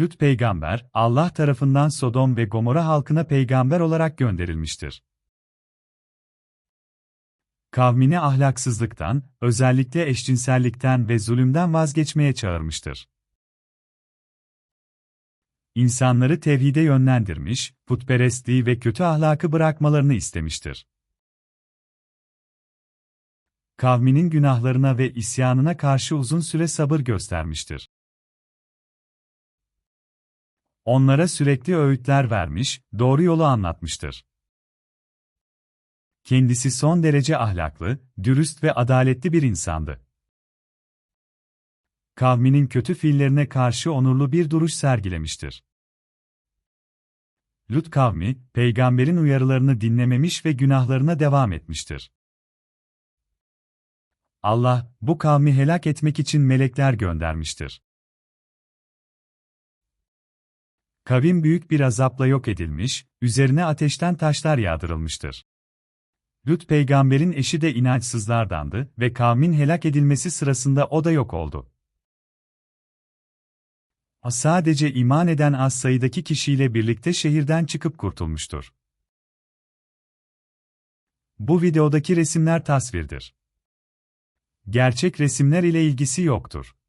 Lut peygamber, Allah tarafından Sodom ve Gomorra halkına peygamber olarak gönderilmiştir. Kavmini ahlaksızlıktan, özellikle eşcinsellikten ve zulümden vazgeçmeye çağırmıştır. İnsanları tevhide yönlendirmiş, putperestliği ve kötü ahlakı bırakmalarını istemiştir. Kavminin günahlarına ve isyanına karşı uzun süre sabır göstermiştir. Onlara sürekli öğütler vermiş, doğru yolu anlatmıştır. Kendisi son derece ahlaklı, dürüst ve adaletli bir insandı. Kavminin kötü fiillerine karşı onurlu bir duruş sergilemiştir. Lut kavmi, peygamberin uyarılarını dinlememiş ve günahlarına devam etmiştir. Allah, bu kavmi helak etmek için melekler göndermiştir. Kavim büyük bir azapla yok edilmiş, üzerine ateşten taşlar yağdırılmıştır. Lut peygamberin eşi de inançsızlardandı ve kavmin helak edilmesi sırasında o da yok oldu. Sadece iman eden az sayıdaki kişiyle birlikte şehirden çıkıp kurtulmuştur. Bu videodaki resimler tasvirdir. Gerçek resimler ile ilgisi yoktur.